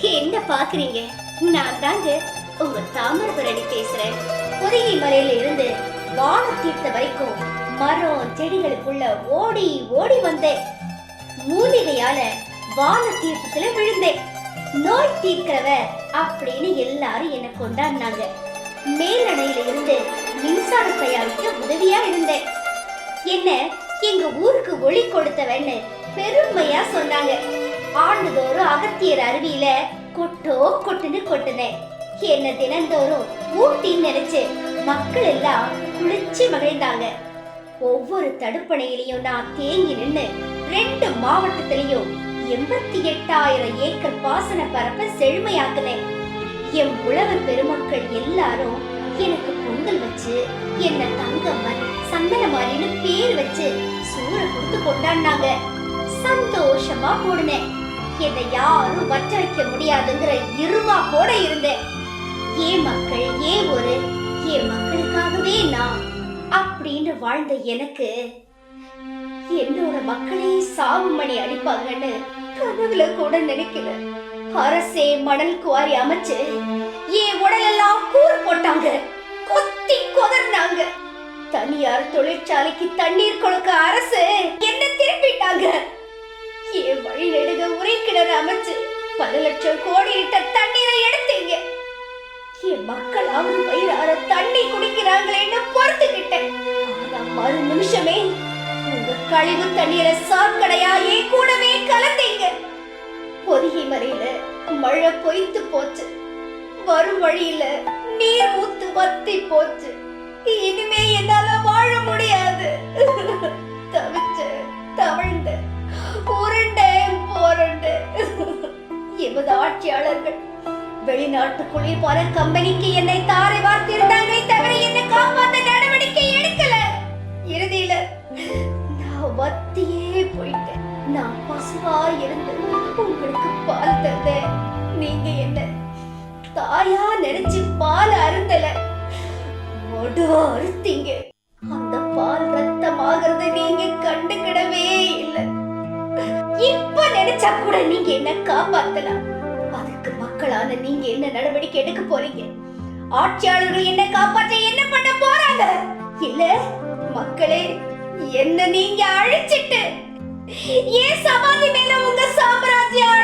என்ன பாக்குறீங்க நான் தாங்க உங்க தாமிரபரணி பேசுறேன். புதுகை மலையில இருந்து வான தீர்த்த வரைக்கும் மரம் செடிகளுக்குள்ள ஓடி ஓடி வந்தேன். மூலிகையால வான தீர்த்தத்துல விழுந்தேன். நோய் தீர்க்கிறவ அப்படின்னு எல்லாரும் என்ன கொண்டாடினாங்க. மேலணையில இருந்து மின்சாரம் தயாரிக்க உதவியா இருந்தேன். என்ன? எங்க ஊருக்கு ஒளி கொடுத்தவன்னு பெருமையா சொன்னாங்க. ஆண்டுதோறும் அகத்தியர் அருவியில கொட்டோ கொட்டுன்னு கொட்டுனேன் என்ன தினந்தோறும் ஊட்டின்னு நினைச்சு மக்கள் எல்லாம் குளிச்சு மகிழ்ந்தாங்க. ஒவ்வொரு தடுப்பணையிலையும் நான் தேங்கி நின்னு ரெண்டு மாவட்டத்திலையும் எண்பத்தி எட்டாயிரம் ஏக்கர் பாசன பரப்ப செழுமையாக்குனேன். என் உழவர் பெருமக்கள் எல்லாரும் எனக்கு பொங்கல் வச்சு என்ன தங்கம் வச்சு சூற கொடுத்து கொண்டாடினாங்க. சந்தோஷமா போடுனேன் என்னை யாரும் வற்ற வைக்க முடியாதுங்கிற இருவா கூட இருந்தேன். ஏன் மக்கள் ஏன் ஒரு என் மக்களுக்காகவே நான் அப்படின்னு வாழ்ந்த எனக்கு என்னோட மக்களே சாவு மணி அடிப்பாங்கன்னு கனவுல கூட நினைக்கல. அரசே மணல் குவாரி அமைச்சு என் உடலெல்லாம் கூறு போட்டாங்க. கொத்தி கொதர்னாங்க தனியார் தொழிற்சாலைக்கு தண்ணீர் கொடுக்க அரசு என்ன திருப்பிட்டாங்க என் வழி நெடுக உரை கிணறு அமைச்சு பல லட்சம் கோடி லிட்டர் தண்ணீரை எடுத்தீங்க. என் மக்களாவது வயிறார தண்ணி குடிக்கிறாங்களேன்னு பொறுத்துக்கிட்டேன். ஆனா மறு நிமிஷமே உங்க கழிவு தண்ணீரை சாக்கடையா என் கூடவே கலந்தீங்க. பொதிகை மறையில மழை பொய்த்து போச்சு. வரும் வழியில நீர் ஊத்து வத்தி போச்சு. இனிமே என்னால வாழ முடியாது. தவிச்சு தவிழ்ந்து போரண்டு. எமது ஆட்சியாளர்கள் வெளிநாட்டு குளிர்பான கம்பெனிக்கு என்னை தாரை வார்த்திருந்தாங்களே தவிர என்னை காப்பாத்த நடவடிக்கை எடுக்கல. இறுதியில நான் வத்தியே போயிட்டேன். நான் பசுவா இருந்து உங்களுக்கு பால் தந்தேன். நீங்க என்ன தாயா நினைச்சு பால் அருந்தல அழுத்தீங்க அந்த பால் ரத்தமாகறத நீங்க கண்டுக்கிடவே இல்லை. இப்ப நினைச்சா கூட நீங்க என்ன காப்பாத்தலாம்? அதுக்கு மக்களான நீங்க என்ன நடவடிக்கை எடுக்க போறீங்க? ஆட்சியாளர்கள் என்ன காப்பாற்ற என்ன பண்ண போறாங்க? இல்ல மக்களே என்ன நீங்க அழிச்சிட்டு ஏன் சமாதி மேல உங்க சாம்ராஜ்யம்